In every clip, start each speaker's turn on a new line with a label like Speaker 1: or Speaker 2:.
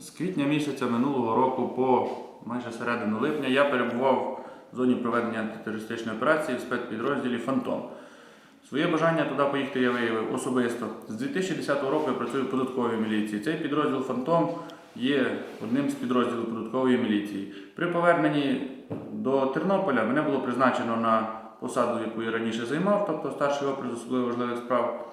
Speaker 1: З квітня місяця минулого року по майже середину липня я перебував в зоні проведення антитерористичної операції в спецпідрозділі Фантом. Своє бажання туди поїхати я виявив особисто. З 2010 року я працюю в податковій міліції. Цей підрозділ Фантом є одним з підрозділів податкової міліції. При поверненні до Тернополя мене було призначено на посаду, яку я раніше займав, тобто старший з особливо важливих справ.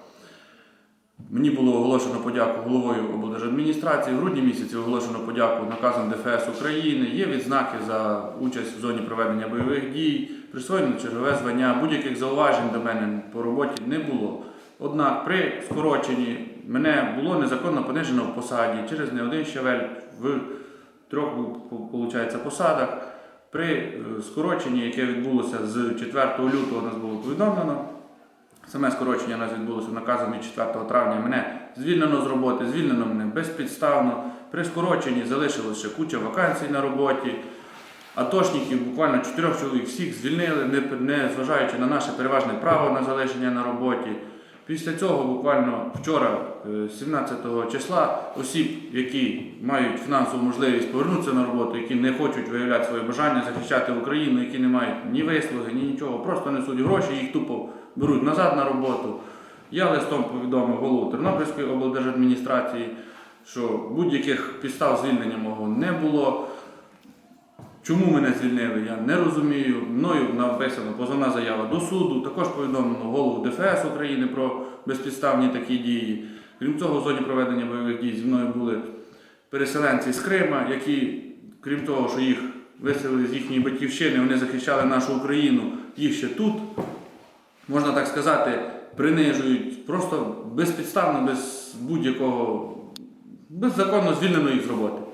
Speaker 1: Мені було оголошено подяку головою облдержадміністрації. В грудні місяці оголошено подяку наказом ДФС України. Є відзнаки за участь в зоні проведення бойових дій, присвоєно чергове звання. Будь-яких зауважень до мене по роботі не було. Однак при скороченні мене було незаконно понижено в посаді через не один щавель в трьох виходить, посадах. При е, скороченні, яке відбулося з 4 лютого, нас було повідомлено. Саме скорочення у нас відбулося наказом від 4 травня. Мене звільнено з роботи, звільнено мене безпідставно. При скороченні залишилося куча вакансій на роботі. Атошників буквально чотирьох чоловік всіх звільнили, не, не зважаючи на наше переважне право на залишення на роботі. Після цього, буквально вчора, е, 17 числа, осіб, які мають фінансову можливість повернутися на роботу, які не хочуть виявляти своє бажання захищати Україну, які не мають ні вислуги, ні нічого, просто несуть гроші, їх тупо беруть назад на роботу. Я листом повідомив голову Тернопільської облдержадміністрації, що будь-яких підстав звільнення мого не було. Чому мене звільнили, я не розумію. Мною написана позовна заява до суду. Також повідомлено голову ДФС України про безпідставні такі дії. Крім цього, в зоні проведення бойових дій зі мною були переселенці з Крима, які, крім того, що їх виселили з їхньої батьківщини, вони захищали нашу Україну, їх ще тут, можна так сказати, принижують просто безпідставно, без будь-якого, беззаконно звільнено їх з роботи.